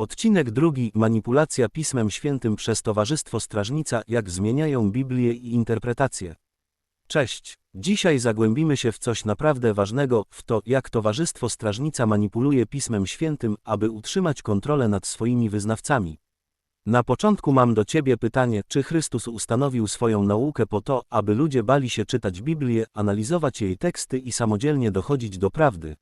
Odcinek drugi. Manipulacja Pismem Świętym przez Towarzystwo Strażnica, jak zmieniają Biblię i interpretację. Cześć. Dzisiaj zagłębimy się w coś naprawdę ważnego, w to, jak Towarzystwo Strażnica manipuluje Pismem Świętym, aby utrzymać kontrolę nad swoimi wyznawcami. Na początku mam do Ciebie pytanie, czy Chrystus ustanowił swoją naukę po to, aby ludzie bali się czytać Biblię, analizować jej teksty i samodzielnie dochodzić do prawdy.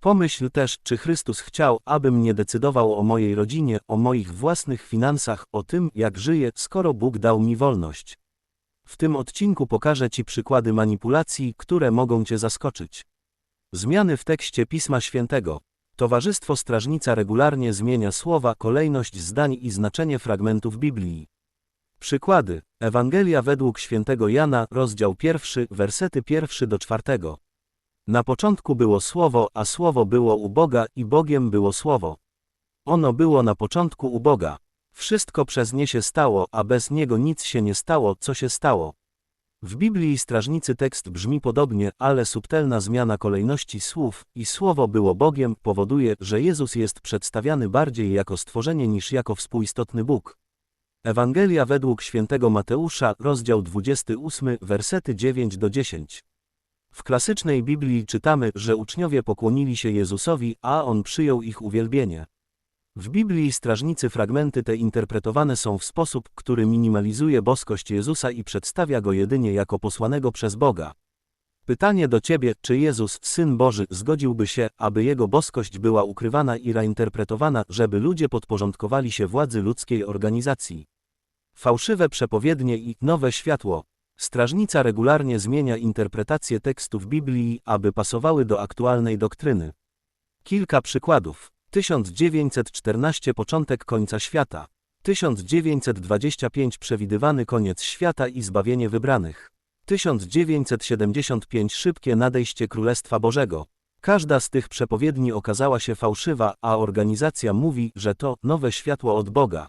Pomyśl też, czy Chrystus chciał, abym nie decydował o mojej rodzinie, o moich własnych finansach, o tym, jak żyję, skoro Bóg dał mi wolność. W tym odcinku pokażę Ci przykłady manipulacji, które mogą Cię zaskoczyć. Zmiany w tekście Pisma Świętego. Towarzystwo Strażnica regularnie zmienia słowa, kolejność zdań i znaczenie fragmentów Biblii. Przykłady. Ewangelia według świętego Jana, rozdział pierwszy, wersety pierwszy do czwartego. Na początku było Słowo, a Słowo było u Boga i Bogiem było Słowo. Ono było na początku u Boga. Wszystko przez nie się stało, a bez niego nic się nie stało, co się stało. W Biblii strażnicy tekst brzmi podobnie, ale subtelna zmiana kolejności słów i słowo było Bogiem powoduje, że Jezus jest przedstawiany bardziej jako stworzenie niż jako współistotny Bóg. Ewangelia według świętego Mateusza, rozdział 28, wersety 9 do 10. W klasycznej Biblii czytamy, że uczniowie pokłonili się Jezusowi, a On przyjął ich uwielbienie. W Biblii strażnicy fragmenty te interpretowane są w sposób, który minimalizuje boskość Jezusa i przedstawia go jedynie jako posłanego przez Boga. Pytanie do Ciebie, czy Jezus, Syn Boży, zgodziłby się, aby Jego boskość była ukrywana i reinterpretowana, żeby ludzie podporządkowali się władzy ludzkiej organizacji. Fałszywe przepowiednie i nowe światło. Strażnica regularnie zmienia interpretację tekstów Biblii, aby pasowały do aktualnej doktryny. Kilka przykładów. 1914 Początek końca świata. 1925 Przewidywany koniec świata i zbawienie wybranych. 1975 Szybkie nadejście Królestwa Bożego. Każda z tych przepowiedni okazała się fałszywa, a organizacja mówi, że to nowe światło od Boga.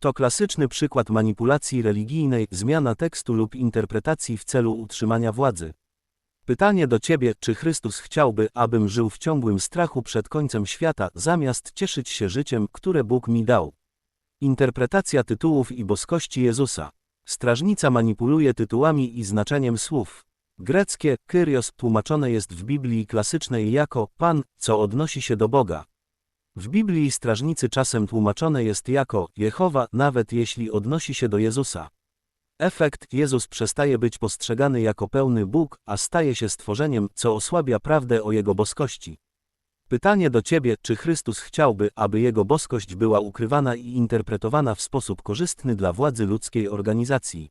To klasyczny przykład manipulacji religijnej, zmiana tekstu lub interpretacji w celu utrzymania władzy. Pytanie do Ciebie, czy Chrystus chciałby, abym żył w ciągłym strachu przed końcem świata, zamiast cieszyć się życiem, które Bóg mi dał? Interpretacja tytułów i boskości Jezusa. Strażnica manipuluje tytułami i znaczeniem słów. Greckie Kyrios tłumaczone jest w Biblii klasycznej jako Pan, co odnosi się do Boga. W Biblii strażnicy czasem tłumaczone jest jako Jehowa, nawet jeśli odnosi się do Jezusa. Efekt Jezus przestaje być postrzegany jako pełny Bóg, a staje się stworzeniem, co osłabia prawdę o Jego boskości. Pytanie do Ciebie, czy Chrystus chciałby, aby Jego boskość była ukrywana i interpretowana w sposób korzystny dla władzy ludzkiej organizacji.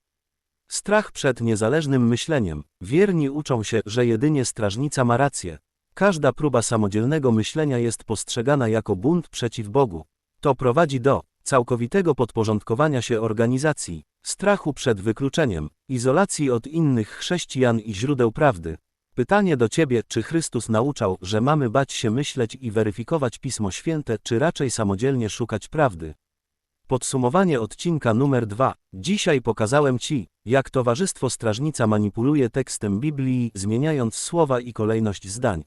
Strach przed niezależnym myśleniem. Wierni uczą się, że jedynie strażnica ma rację. Każda próba samodzielnego myślenia jest postrzegana jako bunt przeciw Bogu. To prowadzi do całkowitego podporządkowania się organizacji, strachu przed wykluczeniem, izolacji od innych chrześcijan i źródeł prawdy. Pytanie do Ciebie, czy Chrystus nauczał, że mamy bać się myśleć i weryfikować Pismo Święte, czy raczej samodzielnie szukać prawdy? Podsumowanie odcinka numer 2. Dzisiaj pokazałem Ci, jak Towarzystwo Strażnica manipuluje tekstem Biblii, zmieniając słowa i kolejność zdań.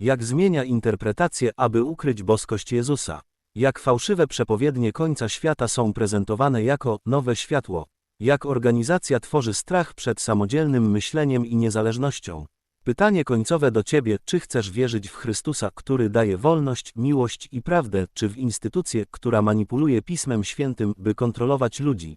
Jak zmienia interpretację, aby ukryć boskość Jezusa. Jak fałszywe przepowiednie końca świata są prezentowane jako nowe światło. Jak organizacja tworzy strach przed samodzielnym myśleniem i niezależnością. Pytanie końcowe do Ciebie, czy chcesz wierzyć w Chrystusa, który daje wolność, miłość i prawdę, czy w instytucję, która manipuluje Pismem Świętym, by kontrolować ludzi.